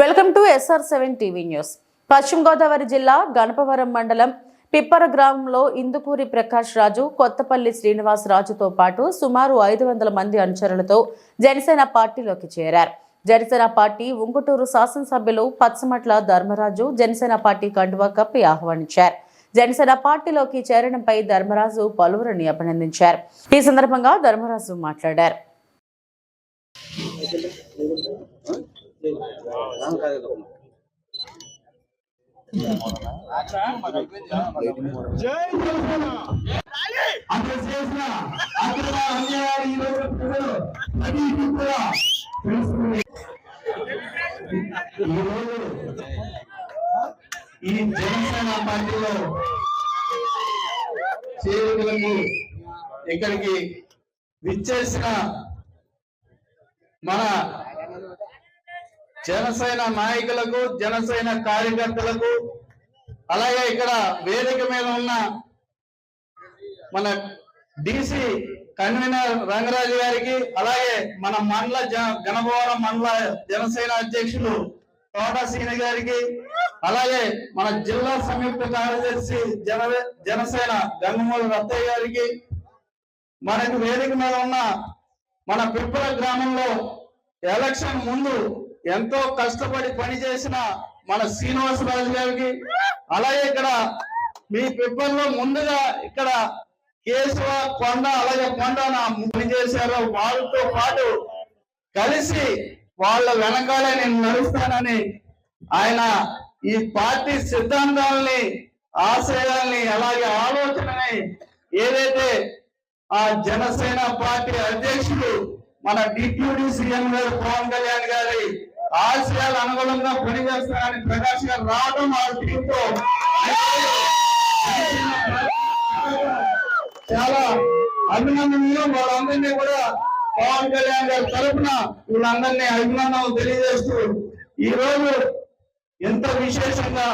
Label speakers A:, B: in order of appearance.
A: Welcome to SR seven TV news. Paschima Godavari జిల్లా గణపవరం మండలం పిప్పర గ్రామంలో ఇందుకూరి ప్రకాష్ రాజు కొత్తపల్లి శ్రీనివాస్ రాజుతో పాటు సుమారు ఐదు వందల మంది అనుచరులతో జనసేన పార్టీలోకి చేరారు. జనసేన పార్టీ ఉంగుటూరు శాసనసభ్యులు పచ్చమట్ల ధర్మరాజు జనసేన పార్టీ కండువా కప్పి ఆహ్వానించారు. జనసేన పార్టీలోకి చేరడంపై ధర్మరాజు పలువురిని అభినందించారు. ఈ సందర్భంగా ధర్మరాజు మాట్లాడారు.
B: అక్కడ చేసిన ఈ అది కూడా ఈ జనసేన పార్టీలో చేరుకులకి ఇక్కడికి విచ్చేసిన మన జనసేన నాయకులకు జనసేన కార్యకర్తలకు అలాగే ఇక్కడ వేదిక మీద ఉన్న మన డిసి కన్వీనర్ రంగరాజు గారికి అలాగే మన మండల జ- గణభవనం మండల జనసేన అధ్యక్షులు తోట సీని గారికి అలాగే మన జిల్లా సంయుక్త కార్యదర్శి జన జనసేన గంగమూల రత్తయ్య గారికి మనకు వేదిక మీద ఉన్న మన పిప్పుల గ్రామంలో ఎలక్షన్ ముందు ఎంతో కష్టపడి పనిచేసిన మన శ్రీనివాసరాజు గారికి అలాగే ఇక్కడ మీ పిప్పల్లో ముందుగా ఇక్కడ కేశవ కొండ అలాగే కొండ నా పని వాళ్ళతో పాటు కలిసి వాళ్ళ వెనకాలే నేను నడుస్తానని ఆయన ఈ పార్టీ సిద్ధాంతాలని ఆశయాల్ని అలాగే ఆలోచనని ఏదైతే ఆ జనసేన పార్టీ అధ్యక్షుడు మన డిప్యూటీ సీఎం గారు పవన్ కళ్యాణ్ గారి ఆశయాలు అనుగుణంగా పనిచేస్తారని ప్రకాష్ గారు రావడం ఆ టీంతో. చాలా అభినందనీయం. వాళ్ళందరినీ కూడా పవన్ కళ్యాణ్ గారి తరఫున వీళ్ళందరినీ అభినందనలు తెలియజేస్తూ ఈ రోజు ఎంత విశేషంగా